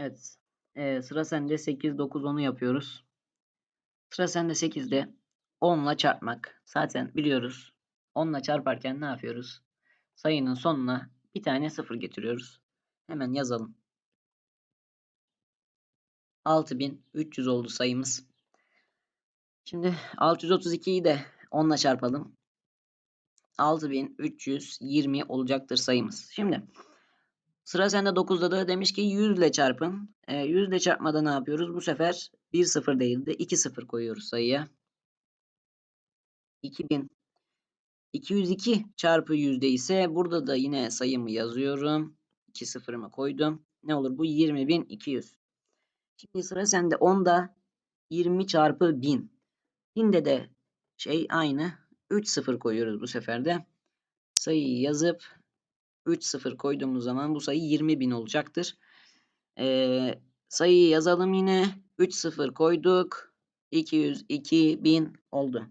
Evet. Ee, sıra sende 8, 9, 10'u yapıyoruz. Sıra sende 8'de 10 ile çarpmak. Zaten biliyoruz. 10 ile çarparken ne yapıyoruz? Sayının sonuna bir tane 0 getiriyoruz. Hemen yazalım. 6300 oldu sayımız. Şimdi 632'yi de 10 ile çarpalım. 6320 olacaktır sayımız. Şimdi sıra sende 9'da da demiş ki 100 ile çarpın. E, 100 ile çarpmada ne yapıyoruz? Bu sefer 1 0 değil de 2 0 koyuyoruz sayıya. 2000 202 çarpı yüzde ise burada da yine sayımı yazıyorum. 2 sıfırımı koydum. Ne olur bu 20.200. Şimdi sıra sende 10'da 20 çarpı 1000. 1000'de de şey aynı. 3 sıfır koyuyoruz bu sefer de. Sayıyı yazıp 3 sıfır koyduğumuz zaman bu sayı 20.000 olacaktır. Ee, sayıyı yazalım yine. 3 sıfır koyduk. 202.000 oldu.